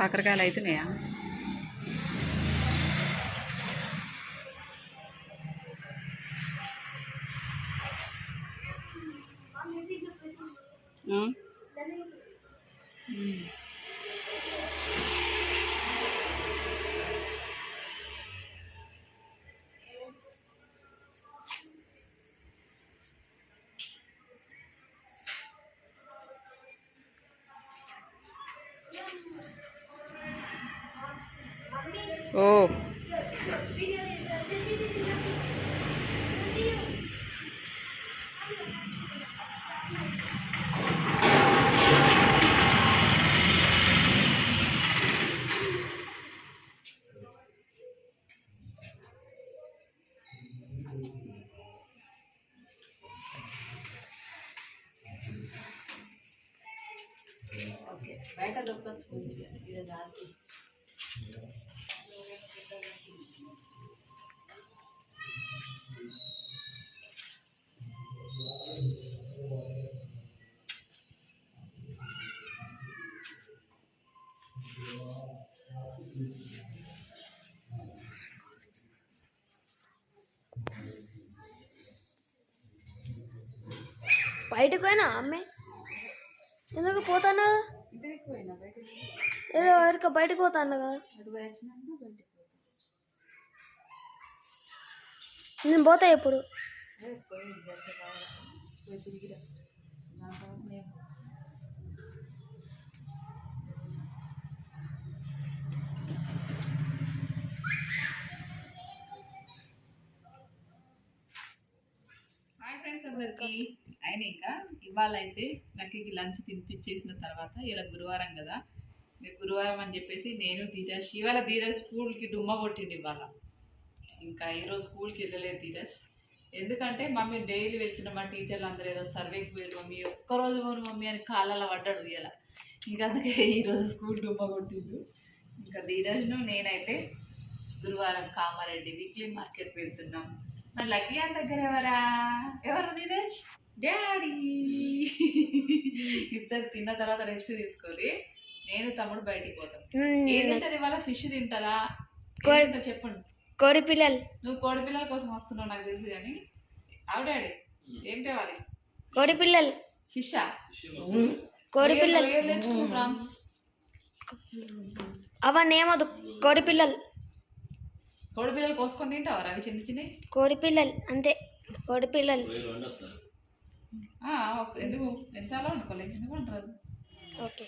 కాకరకాయలు అవుతున్నాయా ఓ ఓకే బయట దొరకచ్చు మంచిగా ఇక్కడ కాదు బయటకు పోయినా అమ్మే? ఎందుకు పోతాను ఏదో ఎవరికి బయటకు పోతాను కదా. తర్వాత నేను హాయ్ ఫ్రెండ్స్ అందరికి. అయినా ఇంకా ఇవాళ అయితే లక్కీకి లంచ్ తినిపించేసిన తర్వాత ఇలా గురువారం కదా. గురువారం అని చెప్పేసి నేను ధీరజ్ ఇవాళ ధీరజ్ స్కూల్కి డుమ్మ కొట్టిండు ఇవాళ. ఇంకా ఈరోజు స్కూల్కి వెళ్ళలేదు ధీరజ్. ఎందుకంటే మమ్మీ డైలీ వెళ్తున్న మా టీచర్లు అందరూ ఏదో సర్వేకి పోయారు మమ్మీ. ఒక్కరోజు పోను మమ్మీ అని కాళ్ళలో పడ్డాడు ఇలా ఇంకా అందుకే ఈరోజు స్కూల్ డుమ్మ కొట్టిండు ఇంకా ధీరజ్ను నేనైతే గురువారం కామారెడ్డి వీక్లీ మార్కెట్ వెళ్తున్నాం. మరి లక్కీ అని దగ్గర ఎవరా? ఎవరు ధీరజ్? డాడీ. ఇద్దరు తిన్న తర్వాత రెస్ట్ తీసుకొని నేను తమ్ముడు బయటికి పోతాం. ఏం తింటారు ఇవాళ? ఫిష్ తింటారు చెప్పండి. కోడి పిల్లలు. నువ్వు కోడి పిల్లల కోసం వస్తున్నావు నాకు తెలుసు కానీ. ఆవిడాడి ఏం తేవాలి? కోడి పిల్లలు. ఫిషా? కోడి పిల్లలు. తెచ్చుకున్నావు ఫ్రాన్స్? అవన్నీ ఏమదు కోడి పిల్లలు. కోడి పిల్లలు కోసుకొని తింటావా అవి చిన్న చిన్నవి కోడి పిల్లలు అంతే. కోడి పిల్లలు. ఎందుకు? ఎన్నిసార్లు వండుకోలేదు ఎందుకు ఓకే.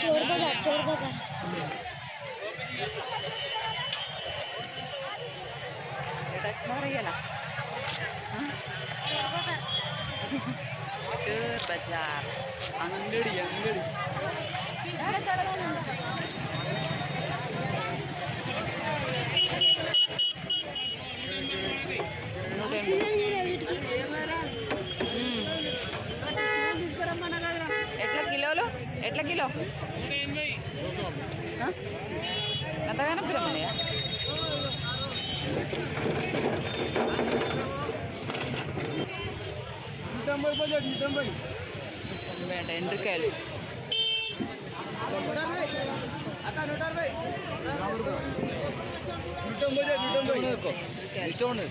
चोर बाजार चोर बाजार चोर बाजार अंगड़ी अंगड़ी ఎట్లా కిలో వేట ఎండ్రికాయలు ఇష్టం ఉండదు.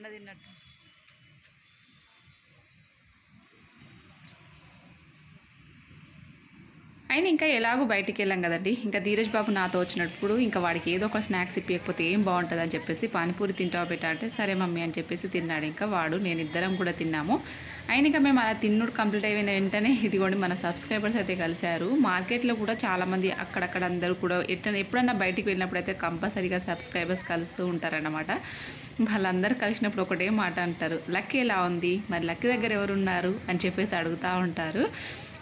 మొన్న తిన్నట్టు. అయినా ఇంకా ఎలాగో బయటికి వెళ్ళాం కదండి. ఇంకా ధీరజ్ బాబు నాతో వచ్చినప్పుడు ఇంకా వాడికి ఏదో ఒక స్నాక్స్ ఇప్పకపోతే ఏం బాగుంటుంది అని చెప్పేసి పానీపూరి తింటావు పెట్టా అంటే సరే మమ్మీ అని చెప్పేసి తిన్నాడు. ఇంకా వాడు నేను ఇద్దరం కూడా తిన్నాము. అయినాక ఇంకా మేము అలా తిన్నుడు కంప్లీట్ అయిన వెంటనే ఇదిగోండి మన సబ్స్క్రైబర్స్ అయితే కలిశారు. మార్కెట్లో కూడా చాలామంది అక్కడక్కడ అందరూ కూడా ఎట్ట ఎప్పుడన్నా బయటికి వెళ్ళినప్పుడు అయితే కంపల్సరీగా సబ్స్క్రైబర్స్ కలుస్తూ ఉంటారన్నమాట. వాళ్ళందరూ కలిసినప్పుడు ఒకటే మాట అంటారు. లక్ ఎలా ఉంది? మరి లక్ దగ్గర ఎవరు ఉన్నారు? అని చెప్పేసి అడుగుతూ ఉంటారు.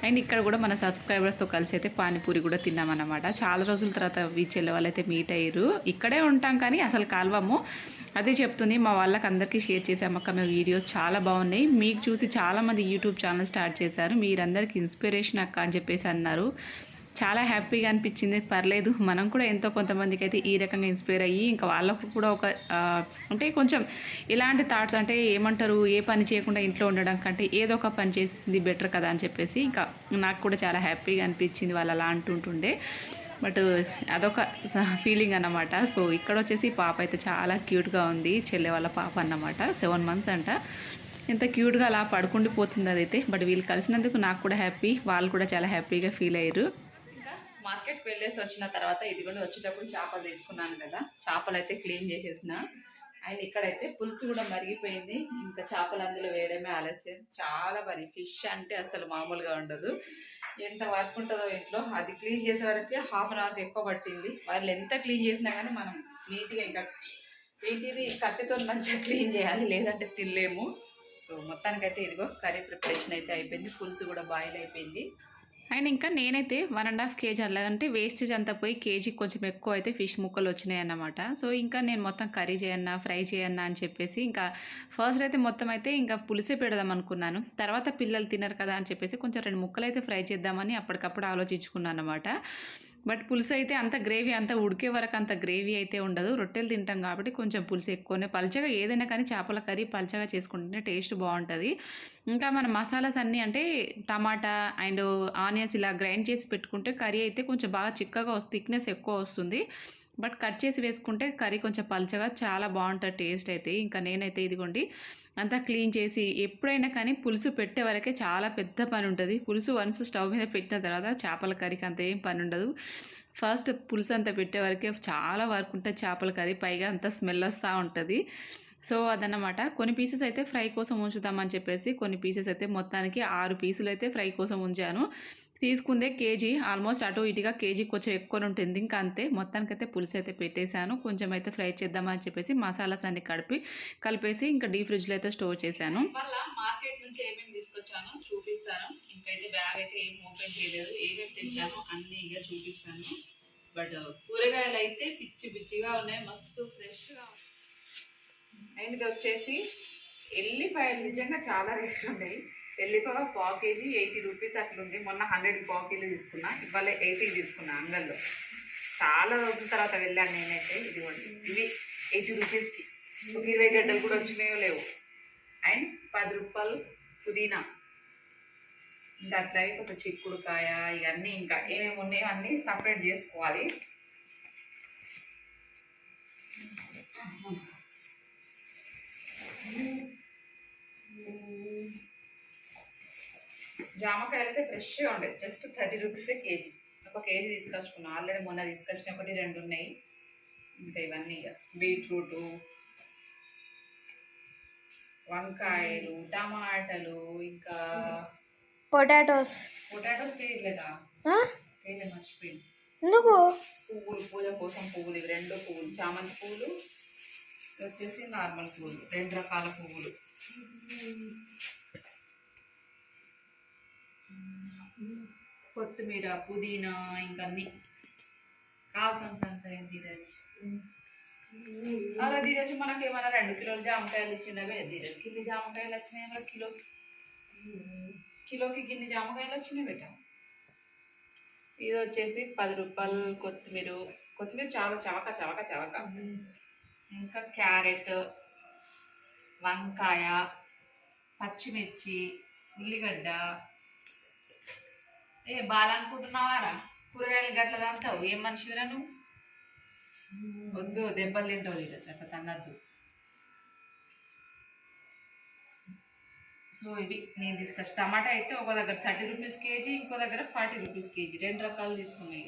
అండ్ ఇక్కడ కూడా మన సబ్స్క్రైబర్స్తో కలిసి అయితే పానీపూరి కూడా తిన్నామన్నమాట. చాలా రోజుల తర్వాత బీచ్ వెళ్ళే వాళ్ళైతే మీట్ అయ్యారు. ఇక్కడే ఉంటాం కానీ అసలు కలవము. అదే చెప్తుంది మా వాళ్ళకి అందరికీ షేర్ చేసామక్క మేము వీడియోస్ చాలా బాగున్నాయి. మీకు చూసి చాలామంది యూట్యూబ్ ఛానల్ స్టార్ట్ చేశారు. మీరందరికీ ఇన్స్పిరేషన్ అక్క అని చెప్పేసి అన్నారు. చాలా హ్యాపీగా అనిపించింది. పర్లేదు మనం కూడా ఎంతో కొంతమందికి అయితే ఈ రకంగా ఇన్స్పైర్ అయ్యి ఇంకా వాళ్ళకు కూడా ఒక అంటే కొంచెం ఇలాంటి థాట్స్ అంటే ఏమంటారు ఏ పని చేయకుండా ఇంట్లో ఉండడం కంటే ఏదో ఒక పని చేసింది బెటర్ కదా అని చెప్పేసి ఇంకా నాకు కూడా చాలా హ్యాపీగా అనిపించింది వాళ్ళు అలా అంటుంటుండే. బట్ అదొక ఫీలింగ్ అన్నమాట. సో ఇక్కడ వచ్చేసి పాప అయితే చాలా క్యూట్గా ఉంది. చెల్లె వాళ్ళ పాప అన్నమాట. సెవెన్ మంత్స్ అంట. ఎంత క్యూట్గా అలా పడుకుండిపోతుంది అదైతే. బట్ వీళ్ళు కలిసినందుకు నాకు కూడా హ్యాపీ. వాళ్ళు కూడా చాలా హ్యాపీగా ఫీల్ అయ్యారు. ఇంకా మార్కెట్కి వెళ్ళేసి వచ్చిన తర్వాత ఇదిగోండి వచ్చేటప్పుడు చేపలు తీసుకున్నాను కదా. చేపలు అయితే క్లీన్ చేసేసిన. అండ్ ఇక్కడైతే పులుసు కూడా మరిగిపోయింది. ఇంకా చేపలు అందులో వేయడమే ఆలస్యం. చాలా మరి ఫిష్ అంటే అసలు మామూలుగా ఉండదు. ఎంత వర్క్ ఉంటుందో ఇంట్లో. అది క్లీన్ చేసే వరకు హాఫ్ అన్ అవర్కి ఎక్కువ పట్టింది. వాళ్ళు ఎంత క్లీన్ చేసినా కానీ మనం నీట్గా ఇంకా ఏంటిది కట్టెతో మంచిగా క్లీన్ చేయాలి లేదంటే తినలేము. సో మొత్తానికైతే ఇదిగో కర్రీ ప్రిపరేషన్ అయితే అయిపోయింది. పులుసు కూడా బాయిల్ అయిపోయింది. అండ్ ఇంకా నేనైతే వన్ అండ్ హాఫ్ కేజీ అలాగంటే వేస్టేజ్ అంతా పోయి కేజీ కొంచెం ఎక్కువ అయితే ఫిష్ ముక్కలు వచ్చినాయి అన్నమాట. సో ఇంకా నేను మొత్తం కర్రీ చేయన్నా ఫ్రై చేయన్నా అని చెప్పేసి ఇంకా ఫస్ట్ అయితే మొత్తం అయితే ఇంకా పులిసే పెడదాం అనుకున్నాను. తర్వాత పిల్లలు తినరు కదా అని చెప్పేసి కొంచెం రెండు ముక్కలు అయితే ఫ్రై చేద్దామని అప్పటికప్పుడు ఆలోచించుకున్నాను అనమాట బట్ పులుసు అయితే అంత గ్రేవీ అంత ఉడికే వరకు అంత గ్రేవీ అయితే ఉండదు. రొట్టెలు తింటాం కాబట్టి కొంచెం పులుసు ఎక్కువనే. పల్చగా ఏదైనా కానీ చేపల కర్రీ పల్చగా చేసుకుంటేనే టేస్ట్ బాగుంటుంది. ఇంకా మన మసాలాస్ అన్నీ అంటే టమాటా అండ్ ఆనియన్స్ ఇలా గ్రైండ్ చేసి పెట్టుకుంటే కర్రీ అయితే కొంచెం బాగా చిక్కగా వస్తుంది థిక్నెస్ ఎక్కువ వస్తుంది. బట్ కట్ చేసి వేసుకుంటే కర్రీ కొంచెం పల్చగా చాలా బాగుంటుంది టేస్ట్ అయితే. ఇంకా నేనైతే ఇదిగోండి అంతా క్లీన్ చేసి ఎప్పుడైనా కానీ పులుసు పెట్టే వరకే చాలా పెద్ద పని ఉంటుంది పులుసు వన్స్ స్టవ్ మీద పెట్టిన తర్వాత చేపల కర్రీకి అంత ఏం పని ఉండదు ఫస్ట్ పులుసు అంతా పెట్టే వరకే చాలా వర్క్ ఉంటుంది చేపల కర్రీ పైగా అంత స్మెల్ వస్తూ ఉంటుంది. సో అదన్నమాట. కొన్ని పీసెస్ అయితే ఫ్రై కోసం ఉంచుతామని చెప్పేసి కొన్ని పీసెస్ అయితే మొత్తానికి ఆరు పీసులు అయితే ఫ్రై కోసం ఉంచాను. తీసుకుందే కేజీ ఆల్మోస్ట్ అటు ఇటుగా కేజీ కొంచెం ఎక్కువ ఉంటుంది. ఇంకా అంతే మొత్తానికి అయితే పులుసు అయితే పెట్టేశాను. కొంచెం అయితే ఫ్రై చేద్దామని చెప్పేసి మసాలాస్ అన్ని కలిపి కలిపేసి ఇంకా డీ ఫ్రిడ్జ్లో అయితే స్టోర్ చేశాను. మార్కెట్ నుంచి ఏమేమి తీసుకొచ్చానో చూపిస్తాను. ఇంకైతే బ్యాగ్ అయితే ఏం ఓపెన్ చేయలేదు. ఏమేమి తెచ్చానో అన్ని ఇక చూపిస్తాను. బట్ కూరగాయలు అయితే పిచ్చి పిచ్చిగా ఉన్నాయి. మస్తు ఫ్రెష్గా అండ్ ఇది వచ్చేసి ఎల్లిపాయలు నిజంగా చాలా రేట్లు ఉన్నాయి. ఎల్లిపాయ పావు కేజీ ఎయిటీ రూపీస్ అట్లుంది. ఉంది మొన్న హండ్రెడ్ పావు కేజీ తీసుకున్నా ఇవాళ ఎయిటీ తీసుకున్నా అంగల్లో. చాలా రోజుల తర్వాత వెళ్ళాను నేనైతే. ఇదిగోండి ఇవి ఎయిటీ రూపీస్కి ఒక ఇరవై గడ్డలు కూడా వచ్చినాయో లేవు. అండ్ పది రూపాయలు పుదీనా. ఇంకా అట్లాగే కొంచెం చిక్కుడుకాయ ఇవన్నీ ఇంకా ఏమేమి ఉన్నాయో అన్నీ సపరేట్ చేసుకోవాలి. జామకాయలు అయితే ఫ్రెష్గా ఉండేది జస్ట్ థర్టీ రూపీసే కేజీ. ఒక కేజీ తీసుకొచ్చుకున్నాను ఆల్రెడీ మొన్న తీసుకొచ్చిన ఒకటి రెండు ఉన్నాయి ఇంకా ఇవన్నీ ఇక బీట్రూటు వంకాయలు టమాటాలు ఇంకా పొటాటోస్. పొటాటోస్ తేయలేదా తేలే మర్చిపోయింది ఎందుకు? పువ్వులు పూజ కోసం పువ్వులు ఇవి రెండు పువ్వులు చామంతి పువ్వులు వచ్చేసి నార్మల్ పువ్వులు రెండు రకాల పువ్వులు. కొత్తిమీర పుదీనా ఇంకా అన్ని కావాల్సినంత ధీరజ్? అలా ధీరజ్ మనకి ఏమైనా రెండు కిలోలు జామకాయలు ఇచ్చినవే ధీరజ్ గిన్ని జామకాయలు వచ్చినాయి ఏమో కిలో? కిలోకి గిన్ని జామకాయలు వచ్చినాయి బెట్ట ఇది వచ్చేసి పది రూపాయలు కొత్తిమీర. కొత్తిమీర చాలా చవక చవక చవక. ఇంకా క్యారెట్ వంకాయ పచ్చిమిర్చి ఉల్లిగడ్డ ఏ బాలనుకుంటున్నావారా? కూరగాయలు గట్ల తాగుతావు ఏం మనిషిరా నువ్వు? వద్దు దెబ్బలు తింటావు ఇక చెట్ట తన్నద్దు. సో ఇవి నేను తీసుకొచ్చి టమాటా అయితే ఒక దగ్గర థర్టీ రూపీస్ కేజీ ఇంకో దగ్గర ఫార్టీ రూపీస్ కేజీ. రెండు రకాలు తీసుకున్నాయి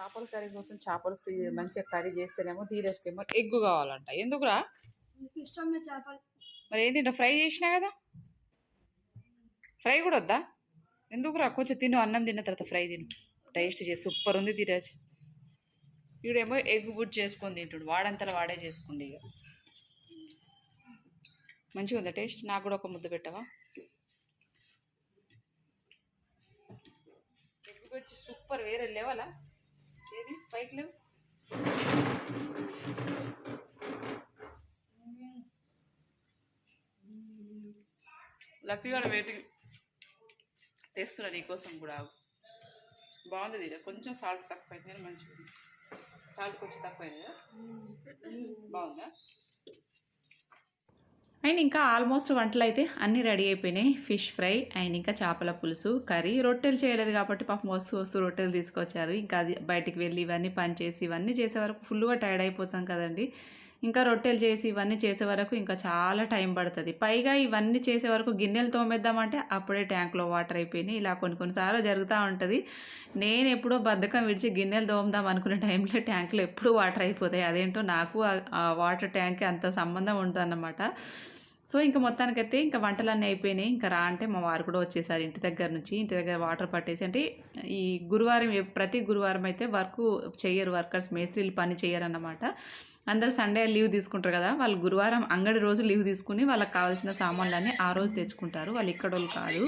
చేపల కర్రీ కోసం చేపలు ఫ్రీ మంచిగా కర్రీ చేస్తేనేమో ధీరజ్కేమో ఎగ్గు కావాలంట. ఎందుకురా? ఇష్టం చేపలు. మరి ఏంటి ఇట్లా ఫ్రై చేసినా కదా? ఫ్రై కూడా వద్దా? ఎందుకురా? కొంచెం తిను అన్నం తిన్న తర్వాత ఫ్రై తిను. టేస్ట్ చేసి సూపర్ ఉంది ధీరజ్. వీడేమో ఎగ్ బుడ్ చేసుకొని తింటుడు వాడంతలా వాడే చేసుకోండి ఇక మంచిగా ఉందా టేస్ట్? నాకు కూడా ఒక ముద్ద పెట్టవా? ఎగ్ బుడ్చి సూపర్ వేరే లేవాలా? ఏది? పైకి లేవు? లక్కీ కూడా వెయిటింగ్ తెస్తున్నా నీకోసం కూడా. బాగుంది ఇది కొంచెం సాల్ట్ తక్కువ అయింది కానీ మంచిగా సాల్ట్ కొంచెం తక్కువ అయింది కదా బాగుందా? అండ్ ఇంకా ఆల్మోస్ట్ వంటలు అయితే అన్నీ రెడీ అయిపోయినాయి. ఫిష్ ఫ్రై అండ్ ఇంకా చేపల పులుసు కర్రీ. రొట్టెలు చేయలేదు కాబట్టి పాపం వస్తూ వస్తూ రొట్టెలు తీసుకొచ్చారు. ఇంకా అది బయటికి వెళ్ళి ఇవన్నీ పని చేసి ఇవన్నీ చేసే వరకు ఫుల్గా టైర్డ్ అయిపోతాం కదండి. ఇంకా రొట్టెలు చేసి ఇవన్నీ చేసే వరకు ఇంకా చాలా టైం పడుతుంది. పైగా ఇవన్నీ చేసే వరకు గిన్నెలు తోమేద్దామంటే అప్పుడే ట్యాంక్లో వాటర్ అయిపోయినాయి. ఇలా కొన్ని కొన్నిసార్లు జరుగుతూ ఉంటుంది. నేను ఎప్పుడో బద్ధకం విడిచి గిన్నెలు తోముదాం అనుకునే టైంలో ట్యాంక్లో ఎప్పుడు వాటర్ అయిపోతాయి. అదేంటో నాకు ఆ- వాటర్ ట్యాంక్ అంత సంబంధం ఉంటుందన్నమాట సో ఇంకా మొత్తానికైతే ఇంకా వంటలన్నీ అయిపోయినాయి. ఇంకా రా అంటే మా వారు కూడా వచ్చేసారు ఇంటి దగ్గర నుంచి. ఇంటి దగ్గర వాటర్ పట్టేసి అంటే ఈ గురువారం ప్రతి గురువారం అయితే వర్క్ చేయరు వర్కర్స్ మేస్త్రీలు పని చేయరు అన్నమాట అందరు సండే లీవ్ తీసుకుంటారు కదా వాళ్ళు గురువారం అంగడి రోజు లీవ్ తీసుకుని వాళ్ళకి కావాల్సిన సామాన్లన్నీ ఆ రోజు తెచ్చుకుంటారు. వాళ్ళు ఇక్కడ వాళ్ళు కాదు.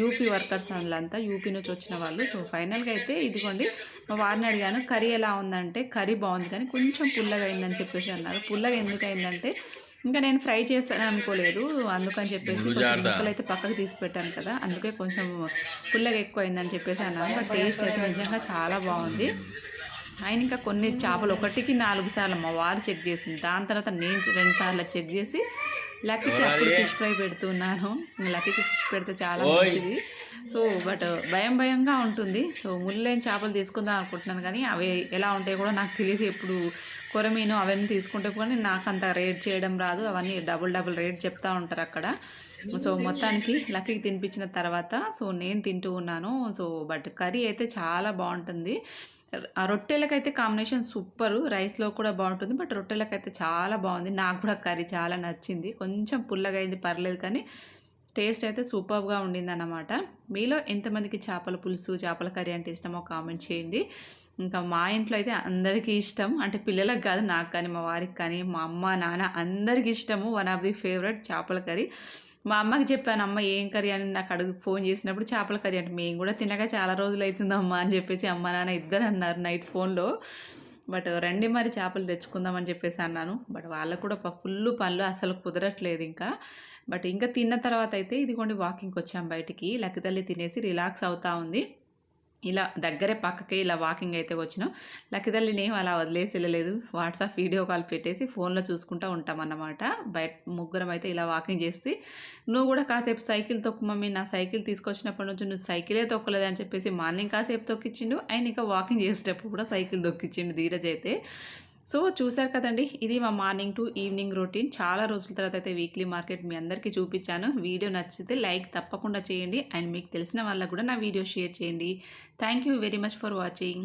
యూపీ వర్కర్స్ వాళ్ళంతా యూపీ నుంచి వచ్చిన వాళ్ళు. సో ఫైనల్గా అయితే ఇదిగోండి మా వారిని అడిగాను కర్రీ ఎలా ఉందంటే కర్రీ బాగుంది కానీ కొంచెం పుల్లగా అయిందని చెప్పేసి అన్నారు. పుల్లగా ఎందుకు అయిందంటే ఇంకా నేను ఫ్రై చేస్తాను అనుకోలేదు. అందుకని చెప్పేసి కొంచెం ముక్కలు అయితే పక్కకు తీసి పెట్టాను కదా. అందుకే కొంచెం పుల్లగా ఎక్కువ అయిందని చెప్పేసి అన్నాను. బట్ టేస్ట్ అయితే నిజంగా చాలా బాగుంది. ఆయన ఇంకా కొన్ని చేపలు ఒకటికి నాలుగు సార్లు మా వారు చెక్ చేసింది. దాని తర్వాత నేను రెండు సార్లు చెక్ చేసి లక్కీకి అప్పుడు ఫిష్ ఫ్రై పెడుతున్నాను. లక్కీకి ఫిష్ పెడితే చాలా మంచిది. సో బట్ భయం భయంగా ఉంటుంది. సో ముళ్ళైన చేపలు తీసుకుందాం అనుకుంటున్నాను కానీ అవి ఎలా ఉంటాయో కూడా నాకు తెలియదు ఎప్పుడు కొరమీను అవన్నీ తీసుకుంటే కానీ నాకు అంత రేట్ చేయడం రాదు. అవన్నీ డబుల్ డబుల్ రేట్ చెప్తా ఉంటారు అక్కడ. సో మొత్తానికి లక్కీకి తినిపించిన తర్వాత సో నేను తింటూ ఉన్నాను. సో బట్ కర్రీ అయితే చాలా బాగుంటుంది. రొట్టెలకైతే కాంబినేషన్ సూపరు. రైస్లో కూడా బాగుంటుంది. బట్ రొట్టెలకైతే చాలా బాగుంది. నాకు కూడా కర్రీ చాలా నచ్చింది. కొంచెం పుల్లగా అయింది పర్లేదు కానీ టేస్ట్ అయితే సూపర్గా ఉండింది అన్నమాట మీలో ఎంతమందికి చేపల పులుసు చేపల కర్రీ అంటే ఇష్టమో కామెంట్ చేయండి. ఇంకా మా ఇంట్లో అయితే అందరికీ ఇష్టం. అంటే పిల్లలకు కాదు నాకు కానీ మా వారికి కానీ మా అమ్మ నాన్న అందరికీ ఇష్టము. వన్ ఆఫ్ ది ఫేవరెట్ చేపల కర్రీ. మా అమ్మకి చెప్పాను అమ్మ ఏం కర్రీ? అని నాకు అడుగు ఫోన్ చేసినప్పుడు చేపల కర్రీ అంటే మేము కూడా తినక చాలా రోజులు అవుతుంది అమ్మ అని చెప్పేసి అమ్మ నాన్న ఇద్దరు అన్నారు నైట్ ఫోన్లో. బట్ రండి మరి చేపలు తెచ్చుకుందామని చెప్పేసి అన్నాను. బట్ వాళ్ళకు కూడా ఫుల్ పనులు అసలు కుదరట్లేదు ఇంకా. బట్ ఇంకా తిన్న తర్వాత అయితే ఇదిగోండి వాకింగ్కి వచ్చాం బయటికి. లక్కితల్లి తినేసి రిలాక్స్ అవుతా ఉంది. ఇలా దగ్గరే పక్కకే ఇలా వాకింగ్ అయితే వచ్చినాం. లక్కితల్లిని ఏం అలా వదిలేసి వెళ్ళలేదు. వాట్సాప్ వీడియో కాల్ పెట్టేసి ఫోన్లో చూసుకుంటూ ఉంటామన్నమాట బయట ముగ్గురం అయితే ఇలా వాకింగ్ చేసి నువ్వు కూడా కాసేపు సైకిల్ తొక్కు మమ్మీ నా సైకిల్ తీసుకొచ్చినప్పటి నుంచి నువ్వు సైకిలే తొక్కలేదు అని చెప్పేసి మార్నింగ్ కాసేపు తొక్కిచ్చిండు. ఆయన ఇంకా వాకింగ్ చేసేటప్పుడు కూడా సైకిల్ తొక్కిచ్చిండు ధీరజ్ అయితే. సో చూసారు కదండి ఇది మా మార్నింగ్ టు ఈవినింగ్ రొటీన్. చాలా రోజుల తర్వాత అయితే వీక్లీ మార్కెట్ మీ అందరికీ చూపించాను. వీడియో నచ్చితే లైక్ తప్పకుండా చేయండి. అండ్ మీకు తెలిసిన వాళ్ళకు కూడా నా వీడియో షేర్ చేయండి. Thank you very much for watching.